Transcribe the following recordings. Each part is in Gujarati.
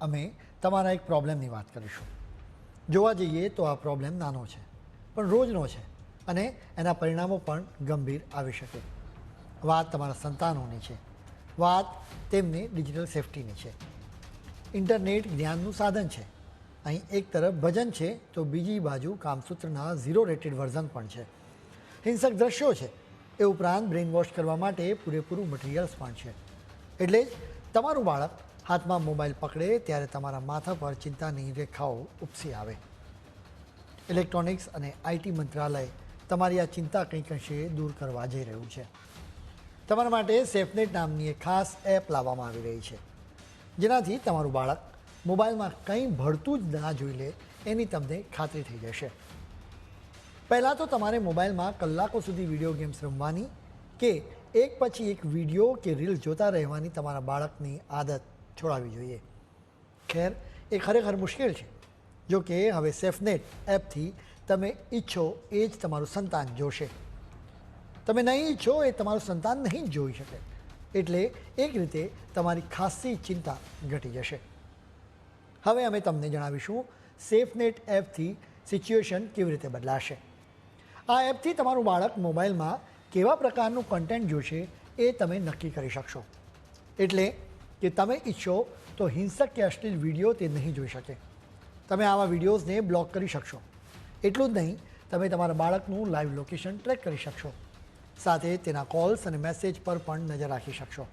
અમે તમારા એક પ્રોબ્લેમની વાત કરીશું. જોવા જઈએ તો આ પ્રોબ્લેમ નાનો છે, પણ રોજનો છે અને એના પરિણામો પણ ગંભીર આવી શકે. વાત તમારા સંતાનોની છે, વાત તેમની ડિજિટલ સેફટીની છે. ઇન્ટરનેટ જ્ઞાનનું સાધન છે. અહીં એક તરફ ભજન છે તો બીજી બાજુ કામસૂત્રના ઝીરો રેટેડ વર્ઝન પણ છે. હિંસક દ્રશ્યો છે એ ઉપરાંત બ્રેઇન વોશ કરવા માટે પૂરેપૂરું મટીરિયલ્સ પણ છે. એટલે જ તમારું બાળક હાથમાં મોબાઈલ પકડે ત્યારે તમારા માથા પર ચિંતાની રેખાઓ ઉપસી આવે. ઇલેક્ટ્રોનિક્સ અને આઈટી મંત્રાલય તમારી આ ચિંતા કંઈક અંશે દૂર કરવા જઈ રહ્યું છે. તમારા માટે સેફનેટ નામની એક ખાસ એપ લાવવામાં આવી રહી છે. જેનાથી તમારું બાળક મોબાઈલમાં કંઈ ભળતું જ ના જોઈ લે એની તમને ખાતરી થઈ જશે. પહેલાં તો તમારે મોબાઈલમાં કલાકો સુધી વીડિયો ગેમ્સ રમવાની કે એક પછી એક વીડિયો કે રીલ જોતા રહેવાની તમારા બાળકની આદત છોડાવવી જોઈએ. ખેર, એ ખરેખર મુશ્કેલ છે. જો કે હવે સેફનેટ એપથી તમે ઈચ્છો એ જ તમારું સંતાન જોશે. તમે નહીં ઈચ્છો એ તમારું સંતાન નહીં જોઈ શકે. એટલે એક રીતે તમારી ખાસી ચિંતા ઘટી જશે. હવે અમે તમને જણાવીશું સેફનેટ એપથી સિચ્યુએશન કેવી રીતે બદલાશે. આ એપથી તમારું બાળક મોબાઈલમાં કેવા પ્રકારનું કન્ટેન્ટ જોશે એ તમે નક્કી કરી શકશો. એટલે કે તમે ઈચ્છો તો હિંસક કે અશ્લીલ વીડિયો તે નહીં જોઈ શકે. તમે આવા વિડીયોઝને બ્લોક કરી શકશો. એટલું જ નહીં, તમે તમારા બાળકનું લાઈવ લોકેશન ટ્રેક કરી શકશો. સાથે તેના કોલ્સ અને મેસેજ પર પણ નજર રાખી શકશો.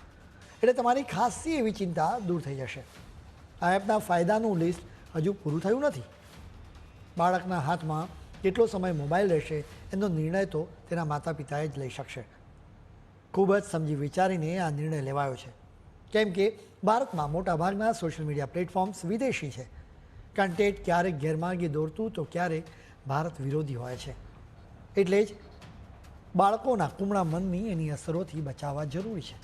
એટલે તમારી ખાસી એવી ચિંતા દૂર થઈ જશે. આ એપના ફાયદાનું લિસ્ટ હજુ પૂરું થયું નથી. બાળકના હાથમાં કેટલો સમય મોબાઈલ રહેશે એનો નિર્ણય તો તેના માતા પિતાએ જ લઈ શકશે. ખૂબ જ સમજી વિચારીને આ નિર્ણય લેવાયો છે. કેમ કે ભારતમાં મોટાભાગના સોશિયલ મીડિયા પ્લેટફોર્મ્સ વિદેશી છે. કન્ટેન્ટ ક્યારેક ગેરમાર્ગે દોરતું તો ક્યારેક ભારત વિરોધી હોય છે. એટલે જ બાળકોના કુમળા મનની એની અસરોથી બચાવવા જરૂરી છે.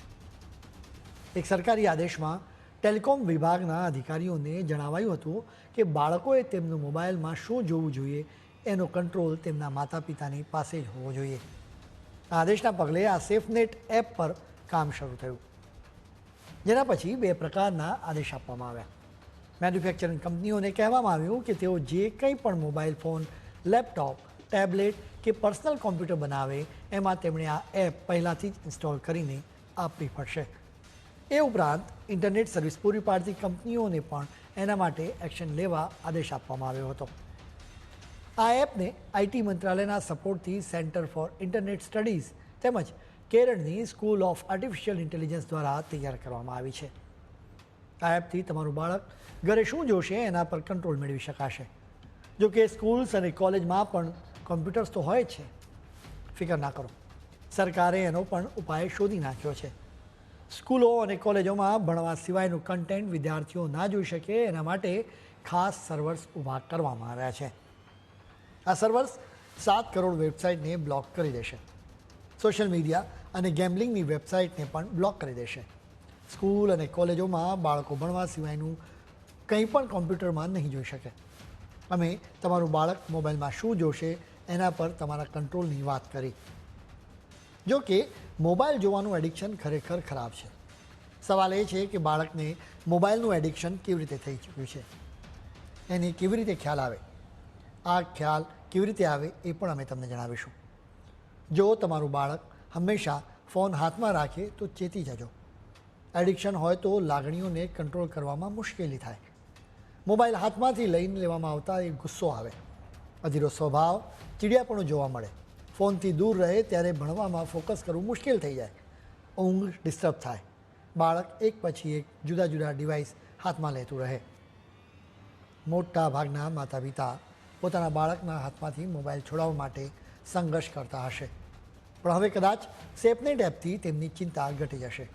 એક સરકારી આદેશમાં ટેલિકોમ વિભાગના અધિકારીઓને જણાવાયું હતું કે બાળકોએ તેમનું મોબાઈલમાં શું જોવું જોઈએ એનો કંટ્રોલ તેમના માતા પિતાની પાસે જ હોવો જોઈએ. આદેશના પગલે આ સેફનેટ એપ પર કામ શરૂ થયું. જેના પછી બે પ્રકારના આદેશ આપવામાં આવ્યા. મેન્યુફેક્ચરિંગ કંપનીઓને કહેવામાં આવ્યું કે તેઓ જે કંઈ પણ મોબાઈલ ફોન લેપટોપ ટેબ્લેટ કે પર્સનલ કોમ્પ્યુટર બનાવે, એમાં તેમણે આ એપ પહેલાંથી જ ઇન્સ્ટોલ કરીને આપવી પડશે. એ ઉપરાંત ઇન્ટરનેટ સર્વિસ પૂરી પાડતી કંપનીઓને પણ એના માટે એક્શન લેવા આદેશ આપવામાં આવ્યો હતો. આ એપને આઈટી મંત્રાલયના સપોર્ટથી સેન્ટર ફોર ઇન્ટરનેટ સ્ટડીઝ તેમજ કેરળની સ્કૂલ ઓફ આર્ટિફિશિયલ ઇન્ટેલિજન્સ દ્વારા તૈયાર કરવામાં આવી છે. આ એપથી તમારું બાળક ઘરે શું જોશે એના પર કંટ્રોલ મેળવી શકાશે. જો કે સ્કૂલ્સ અને કોલેજમાં પણ કોમ્પ્યુટર્સ તો હોય છે. ફિકર ના કરો. સરકારે એનો પણ ઉપાય શોધી નાખ્યો છે. સ્કૂલો અને કોલેજોમાં ભણવા સિવાયનું કન્ટેન્ટ વિદ્યાર્થીઓ ના જોઈ શકે એના માટે ખાસ સર્વર્સ ઊભા કરવામાં આવ્યા છે. આ સર્વર્સ સાત કરોડ વેબસાઇટને બ્લોક કરી દેશે. સોશિયલ મીડિયા અને ગેમ્બલિંગની વેબસાઇટને પણ બ્લોક કરી દેશે. સ્કૂલ અને કોલેજોમાં બાળકો ભણવા સિવાયનું કંઈ પણ કોમ્પ્યુટરમાં નહીં જોઈ શકે. અમે તમારું બાળક મોબાઈલમાં શું જોશે એના પર તમારા કંટ્રોલની વાત કરી. જો કે, મોબાઈલ જોવાનું એડિક્શન ખરેખર ખરાબ છે. સવાલ એ છે કે બાળકને મોબાઈલનું એડિક્શન કેવી રીતે થઈ ચૂક્યું છે? એને કેવી રીતે ખ્યાલ આવે? આ ખ્યાલ કેવી રીતે આવે એ પણ અમે તમને જણાવીશું. જો તમારું બાળક હંમેશા ફોન હાથમાં રાખે તો ચેતી જજો. એડિક્શન હોય તો લાગણીઓને કંટ્રોલ કરવામાં મુશ્કેલી થાય. મોબાઈલ હાથમાંથી લઈને લેવામાં આવતા એ ગુસ્સો આવે. અધીરો સ્વભાવ, ચીડિયાપણું જોવા મળે. ફોનથી દૂર રહે ત્યારે ભણવામાં ફોકસ કરવું મુશ્કેલ થઈ જાય. ઊંઘ ડિસ્ટર્બ થાય. બાળક એક પછી એક જુદા જુદા ડિવાઇસ હાથમાં લેતું રહે. મોટા ભાગના માતા પિતા પોતાના બાળકના હાથમાંથી મોબાઈલ છોડાવવા માટે સંઘર્ષ કરતા હશે. પણ હવે કદાચ સેફનેટ ડેપથી તેમની ચિંતા ઘટી જશે.